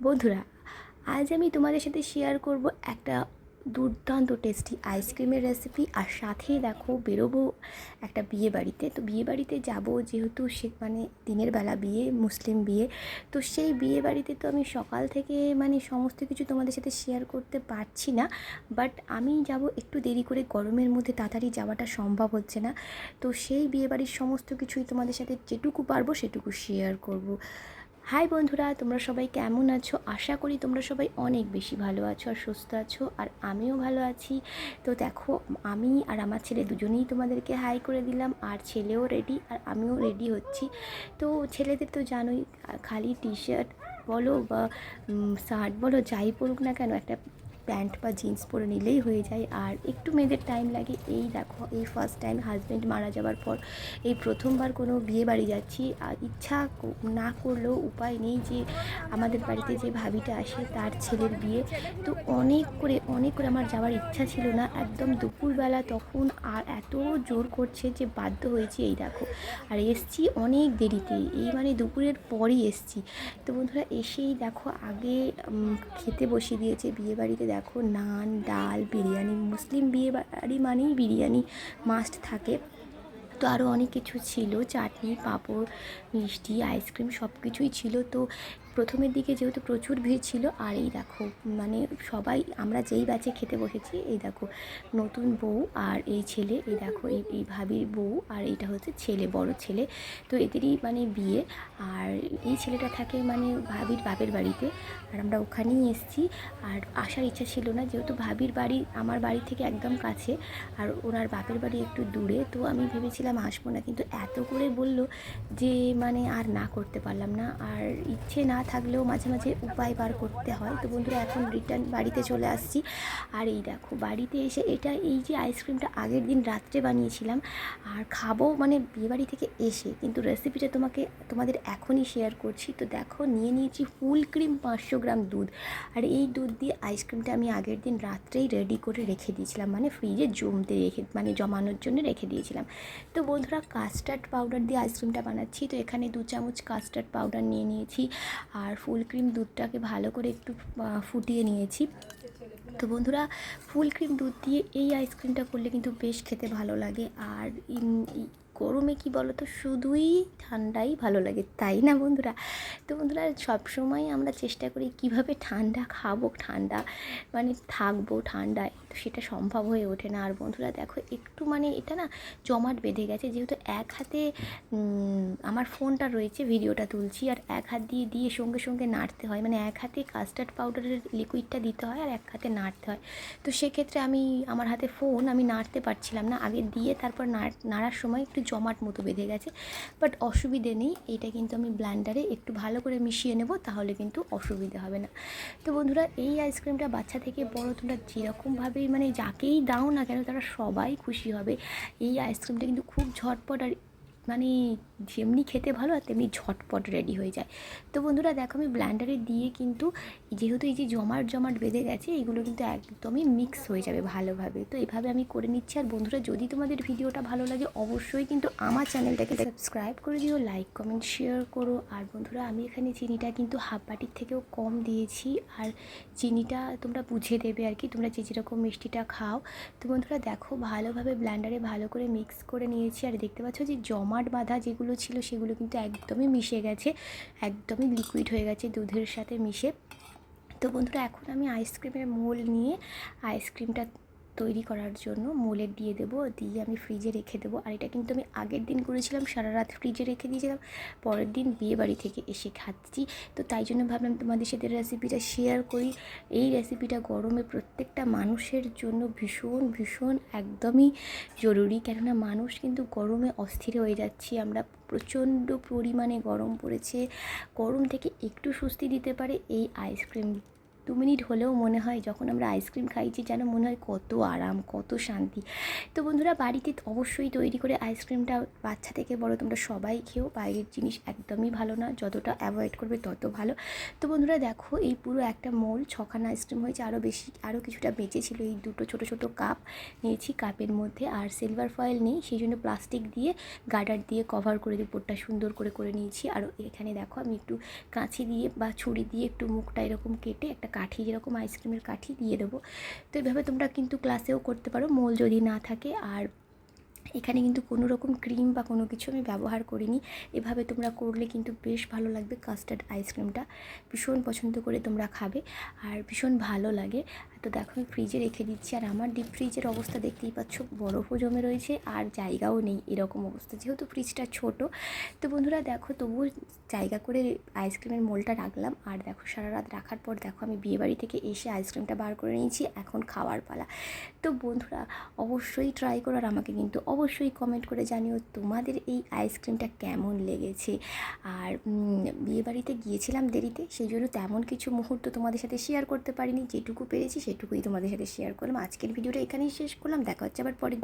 বন্ধুরা, আজ আমি তোমাদের সাথে শেয়ার করব একটা দুর্দান্ত টেস্টি আইসক্রিমের রেসিপি আর সাথে দেখো বেরোবো একটা বিয়ে বাড়িতে। তো বিয়ে বাড়িতে যাব যেহেতু সে মানে দিনের বেলা বিয়ে, মুসলিম বিয়ে, তো সেই বিয়ে বাড়িতে তো আমি সকাল থেকে মানে সমস্ত কিছু তোমাদের সাথে শেয়ার করতে পারছি না বাট আমি যাব একটু দেরি করে গরমের মধ্যে তাড়াতাড়ি যাওয়াটা সম্ভব হচ্ছে না। তো সেই বিয়ে বাড়ির সমস্ত কিছুই তোমাদের সাথে যেটুকু পারব সেটুকু শেয়ার করব। হাই বন্ধুরা, তোমরা সবাই কেমন আছো? আশা করি তোমরা সবাই অনেক বেশি ভালো আছো আর সুস্থ আছো, আর আমিও ভালো আছি। তো দেখো, আমি আর আমার ছেলে দুজনেই তোমাদেরকে হাই করে দিলাম, আর ছেলেও রেডি আর আমিও রেডি হচ্ছি। তো ছেলেদের তো জানোই, খালি টি শার্ট বলো বা শার্ট বলো, যাই পড়ুক না কেন, একটা প্যান্ট বা জিন্স পরে নিলেই হয়ে যায়। আর একটু মেয়েদের টাইম লাগে। এই দেখো, এই ফার্স্ট টাইম হাজব্যান্ড মারা যাওয়ার পর এই প্রথমবার কোনো বিয়ে বাড়ি যাচ্ছি। আর ইচ্ছা না করলেও উপায় নেই যে আমাদের বাড়িতে যে ভাবিটা আসে তার ছেলের বিয়ে। তো অনেক করে অনেক করে আমার যাওয়ার ইচ্ছা ছিল না। একদম দুপুরবেলা তখন আর এত জোর করছে যে বাধ্য হয়েছি এই দেখো। আর এসছি অনেক দেরিতে। এই মানে দুপুরের পরই এসছি। তো বন্ধুরা, এসেই দেখো আগে খেতে বসিয়ে দিয়েছে বিয়ে বাড়িতে। দেখো নান, ডাল, বিরিয়ানি, মুসলিম বিয়ে বাড়ি মানেই বিরিয়ানি মাস্ট থাকে। তো আরও অনেক কিছু ছিল, চাটনি, পাঁপড়, মিষ্টি আইসক্রিম সব কিছুই ছিল। তো প্রথমের দিকে যেহেতু প্রচুর ভিড় ছিল, আর এই দেখো মানে সবাই, আমরা যেই ব্যাচে খেতে বসেছি, এই দেখো, নতুন বউ আর এই ছেলে, এই দেখো, এই এই ভাবির বউ আর এইটা হচ্ছে ছেলে, বড় ছেলে। তো এদেরই মানে বিয়ে, আর এই ছেলেটা থাকে মানে ভাবির বাপের বাড়িতে, আর আমরা ওখানেই এসেছি। আর আসার ইচ্ছা ছিল না, যেহেতু ভাবির বাড়ি আমার বাড়ি থেকে একদম কাছে, আর ওনার বাপের বাড়ি একটু দূরে, তো আমি ভেবেছিলাম আসব না, কিন্তু এত করে বলল যে মানে আর না করতে পারলাম না। আর ইচ্ছে না থাকলেও মাঝে মাঝে উপায় বার করতে হয়। তো বন্ধুরা, এখন রিটার্ন বাড়িতে চলে আসছি। আর এই দেখো, বাড়িতে এসে এটা, এই যে আইসক্রিমটা আগের দিন রাত্রে বানিয়েছিলাম, আর খাব মানে বিয়েবাড়ি থেকে এসে, কিন্তু রেসিপিটা তোমাকে, তোমাদের এখনই শেয়ার করছি। তো দেখো, নিয়ে নিয়েছি ফুল ক্রিম পাঁচশো গ্রাম দুধ। আর এই দুধ দিয়ে আইসক্রিমটা আমি আগের দিন রাত্রেই রেডি করে রেখে দিয়েছিলাম। মানে ফ্রিজে জমতে রেখে মানে জমানোর জন্য রেখে দিয়েছিলাম। তো বন্ধুরা কাস্টার্ড পাউডার দিয়ে আইসক্রিমটা বানাচ্ছি। তো এখানে দু চামচ কাস্টার্ড পাউডার নিয়ে নিয়েছি। আর ফুল ক্রিম দুধটাকে ভালো করে একটু ফুটিয়ে নিয়েছি। তো বন্ধুরা, ফুল ক্রিম দুধ দিয়ে এই আইসক্রিমটা করলে কিন্তু বেশ খেতে ভালো লাগে। আর গরমে কি বলো তো শুধুই ঠান্ডাই ভালো লাগে, তাই না বন্ধুরা? তো বন্ধুরা, সবসময় আমরা চেষ্টা করি কীভাবে ঠান্ডা খাব, ঠান্ডা মানে থাকব ঠান্ডায় তো সেটা সম্ভব হয়ে ওঠে না। আর বন্ধুরা, দেখো একটু মানে এটা না জমাট বেঁধে গেছে, যেহেতু এক হাতে আমার ফোনটা রয়েছে, ভিডিওটা তুলছি, আর এক হাত দিয়ে দিয়ে সঙ্গে সঙ্গে নাড়তে হয়। মানে এক হাতে কাস্টার্ড পাউডারের লিকুইডটা দিতে হয়, আর এক হাতে নাড়তে হয়। তো সেক্ষেত্রে আমি, আমার হাতে ফোন আমি নাড়তে পারছিলাম না। আগে দিয়ে তারপর নাড়- নাড়ার সময় একটু জমাট মতো বেঁধে গেছে। বাট অসুবিধে নেই, এটা কিন্তু আমি ব্ল্যান্ডারে একটু ভালো করে মিশিয়ে নেব, তাহলে কিন্তু অসুবিধে হবে না। তো বন্ধুরা, এই আইসক্রিমটা বাচ্চা থেকে বড় তোমরা যেরকমভাবেই মানে যাকেই দাও না কেন, তারা সবাই খুশি হবে। এই আইসক্রিমটা কিন্তু খুব ঝটপট আর মানে যেমনি খেতে ভালো আর তেমনি ঝটপট রেডি হয়ে যায়। তো বন্ধুরা দেখো আমি ব্ল্যান্ডারে দিয়ে কিন্তু যেহেতু এই যে জমাট জমাট বেঁধে গেছে, এগুলো কিন্তু একদমই মিক্স হয়ে যাবে ভালোভাবে। তো এভাবে আমি করে নিচ্ছি আর বন্ধুরা যদি তোমাদের ভিডিওটা ভালো লাগে অবশ্যই কিন্তু আমার চ্যানেলটাকে সাবস্ক্রাইব করে দিও লাইক কমেন্ট শেয়ার করো। আর বন্ধুরা আমি এখানে চিনিটা কিন্তু হাফ বাটির থেকেও কম দিয়েছি আর চিনিটা তোমরা বুঝে দেবে আর কি, তোমরা যে যেরকম মিষ্টিটা খাও। তো বন্ধুরা দেখো ভালোভাবে ব্ল্যান্ডারে ভালো করে মিক্স করে নিয়েছি আর দেখতে পাচ্ছ যে জমাট বাঁধা যেগুলো ছিল সেগুলো কিন্তু একদমই মিশে গেছে, একদমই লিকুইড হয়ে গেছে দুধের সাথে মিশে। তো বন্ধুরা, এখন আমি আইসক্রিমের মোল নিয়ে আইসক্রিমটা তৈরি করার জন্য মোলে দিয়ে দেবো, দিয়ে আমি ফ্রিজে রেখে দেবো। আর এটা কিন্তু আমি আগের দিন করেছিলাম, সারা রাত ফ্রিজে রেখে দিয়েছিলাম। পরের দিন বিয়ে বাড়ি থেকে এসে খাচ্ছি। তো তাই জন্য ভাবলাম তোমাদের সাথে রেসিপিটা শেয়ার করি। এই রেসিপিটা গরমে প্রত্যেকটা মানুষের জন্য ভীষণ ভীষণ একদমই জরুরি। কেননা মানুষ কিন্তু গরমে অস্থির হয়ে যাচ্ছি। আমরা প্রচণ্ড পরিমাণে গরম পড়েছে। গরম থেকে একটু স্বস্তি দিতে পারে এই আইসক্রিম দু মিনিট হলেও মনে হয় যখন আমরা আইসক্রিম খাইছি যেন মনে হয় কত আরাম, কত শান্তি। তো বন্ধুরা, বাড়িতে অবশ্যই তৈরি করে আইসক্রিমটা বাচ্চা থেকে বড় তোমরা সবাই খেও। বাইরের জিনিস একদমই ভালো না, যতটা অ্যাভয়েড করবে তত ভালো। তো বন্ধুরা, দেখো এই পুরো একটা মোল ছখানা আইসক্রিম হয়েছে। আরও বেশি আরও কিছুটা বেঁচে ছিল এই দুটো ছোট ছোট কাপ নিয়েছি কাপের মধ্যে। আর সিলভার ফয়েল নেই, সেই জন্য প্লাস্টিক দিয়ে গার্ডার দিয়ে কভার করে উপরটা সুন্দর করে করে নিয়েছি। আর এখানে দেখো আমি একটু কাঁচি দিয়ে বা ছুরি দিয়ে একটু মুখটা এরকম কেটে একটা কাঠি, যেরকম আইসক্রিমের কাঠি দিয়ে দেবো। তো এভাবে তোমরা কিন্তু ক্লাসেও করতে পারো মোল যদি না থাকে। আর এখানে কিন্তু কোনো রকম ক্রিম বা কোনো কিছু আমি ব্যবহার করিনি। এভাবে তোমরা করলে কিন্তু বেশ ভালো লাগবে কাস্টার্ড আইসক্রিমটা ভীষণ পছন্দ করে তোমরা খাবে। আর ভীষণ ভালো লাগে। তো দেখো, আমি ফ্রিজে রেখে দিচ্ছি। আর আমার ডিপ ফ্রিজের অবস্থা দেখতেই পাচ্ছ বরফও জমে রয়েছে, আর জায়গাও নেই এরকম অবস্থা। যেহেতু ফ্রিজটা ছোট, তো বন্ধুরা দেখো, তবুও জায়গা করে আইসক্রিমের মোলটা রাখলাম। আর দেখো, সারা রাত রাখার পর দেখো, আমি বিয়েবাড়ি থেকে এসে আইসক্রিমটা বার করে নিয়েছি, এখন খাওয়ার পালা। তো বন্ধুরা, অবশ্যই ট্রাই করো, আর আমাকে কিন্তু অবশ্যই কমেন্ট করে জানিও তোমাদের এই আইসক্রিমটা কেমন লেগেছে। আর বিয়েবাড়িতে গিয়েছিলাম দেরিতে, সেই জন্য তেমন কিছু মুহূর্ত তোমাদের সাথে শেয়ার করতে পারিনি, যেটুকু পেরেছি সেটুকুই তোমাদের সাথে শেয়ার করলাম। আজকের ভিডিওটা এখানেই শেষ করলাম। দেখা হচ্ছে আবার পরে